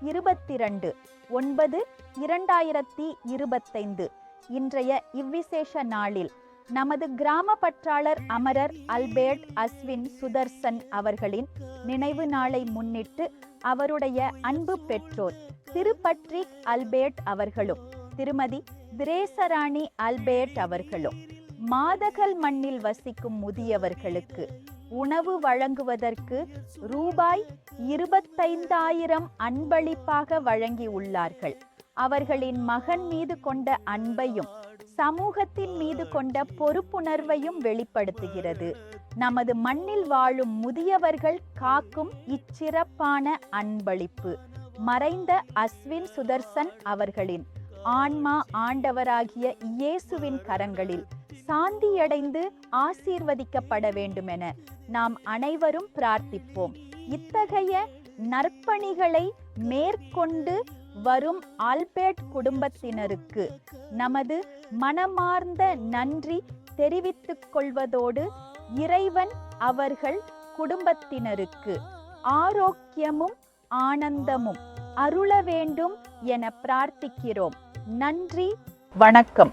இருபத்தி இரண்டு ஒன்பது இரண்டாயிரத்தி இருபத்தைந்து. இன்றைய இவ்விசேஷ நாளில் நமது கிராம பற்றாளர் அமரர் அல்பேர்ட் அஸ்வின் சுதர்சன் அவர்களின் நினைவு நாளை முன்னிட்டு அவருடைய அன்பு பெற்றோர் திருப்பட்ரிக் அல்பேர்ட் அவர்களும் திருமதி திரேசராணி அல்பேர்ட் அவர்களும். மாதகல் மண்ணில் வசிக்கும் முதியவர்களுக்கு உணவு வழங்குவதற்கு ரூபாய் இருபத்தைந்தாயிரம் அன்பளிப்பாக வழங்கியுள்ளார்கள். அவர்களின் மகன் மீது கொண்ட அன்பையும் சமூகத்தின் மீது கொண்ட பொறுப்புணர்வையும் வெளிப்படுத்துகிறது. நமது மண்ணில் வாழும் முதியவர்கள் காக்கும் இச்சிறப்பான அன்பளிப்பு. மறைந்த அஸ்வின் சுதர்சன் அவர்களின் ஆன்மா ஆண்டவராகிய இயேசுவின் கரங்களில் சாந்தியடைந்து ஆசீர்வதிக்கப்பட வேண்டுமென நாம் அனைவரும் பிரார்த்திப்போம். இத்தகைய நற்பணிகளை மேற்கொண்டு வரும் ஆல்பேட் குடும்பத்தினருக்கு நமது மனமார்ந்த நன்றி தெரிவித்துக் கொள்வதோடு இறைவன் அவர்கள் குடும்பத்தினருக்கு ஆரோக்கியமும் ஆனந்தமும் அருள வேண்டும் என பிரார்த்திக்கிறோம். நன்றி வணக்கம்.